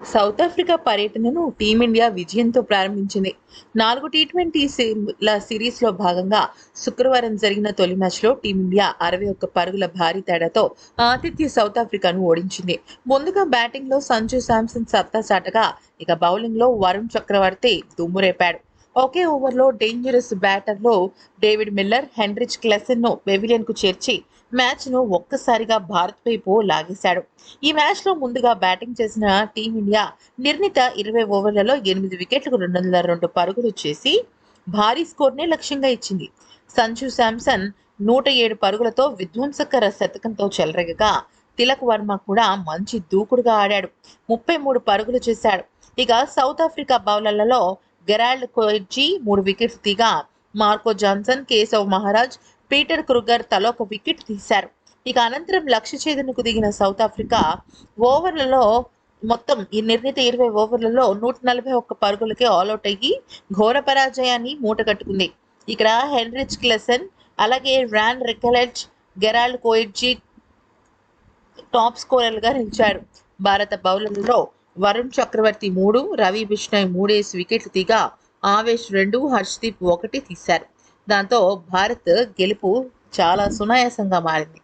South Africa పర్యటనను team India విజయంతో ప్రారంభించింది. నాలుగు టీ ట్వంటీ సిరీస్లో భాగంగా శుక్రవారం జరిగిన తొలి మ్యాచ్లో టీమిండియా అరవై ఒక్క పరుగుల భారీ తేడాతో ఆతిథ్య సౌత్ ఆఫ్రికాను ఓడించింది. ముందుగా బ్యాటింగ్లో సంజు శాంసన్ సత్తా చాటగా ఇక బౌలింగ్లో వరుణ్ చక్రవర్తి దుమ్మురేపాడు ఒకే ఓవర్లో డేంజరస్ బ్యాటర్లో డేవిడ్ మిల్లర్ హెన్రిచ్ క్లెసన్ను పెవిలియన్కు చేర్చి మ్యాచ్ను ఒక్కసారిగా భారత్ వైపు లాగేశాడు. ఈ మ్యాచ్లో ముందుగా బ్యాటింగ్ చేసిన టీమిండియా నిర్ణీత ఇరవై ఓవర్లలో ఎనిమిది వికెట్లకు రెండు వందల రెండు పరుగులు చేసి భారీ స్కోర్నే లక్ష్యంగా ఇచ్చింది. సంజు శాంసన్ నూట ఏడు పరుగులతో విధ్వంసకర శతకంతో చెలరగగా తిలక్ వర్మ కూడా మంచి దూకుడుగా ఆడాడు. ముప్పై మూడు పరుగులు చేశాడు. ఇక సౌత్ ఆఫ్రికా బౌలర్లలో గెరాల్డ్ కోర్జీ మూడు వికెట్స్ తీగా Marco Jansen Keshav Maharaj Peter Kruger తలొక wicket తీశారు. ఇక అనంతరం లక్ష్య ఛేదనకు దిగిన సౌత్ ఆఫ్రికా ఓవర్లలో మొత్తం ఈ నిర్ణీత ఇరవై ఓవర్లలో నూట నలభై ఒక్క పరుగులకే ఆల్అౌట్ అయ్యి ఘోర పరాజయాన్ని మూటగట్టుకుంది ఇక్కడ హెన్రిచ్ క్లెసన్ అలాగే Ryan Rickelton Gerald Coetzee top స్కోరర్లుగా నిలిచారు భారత బౌలర్లలో వరుణ్ చక్రవర్తి మూడు రవి బిష్ణయ్ మూడేసి వికెట్లు తీగా ఆవేష్ రెండు హర్షదీప్ ఒకటి తీశారు. దాంతో భారత్ గెలుపు చాలా సునాయాసంగా మారింది.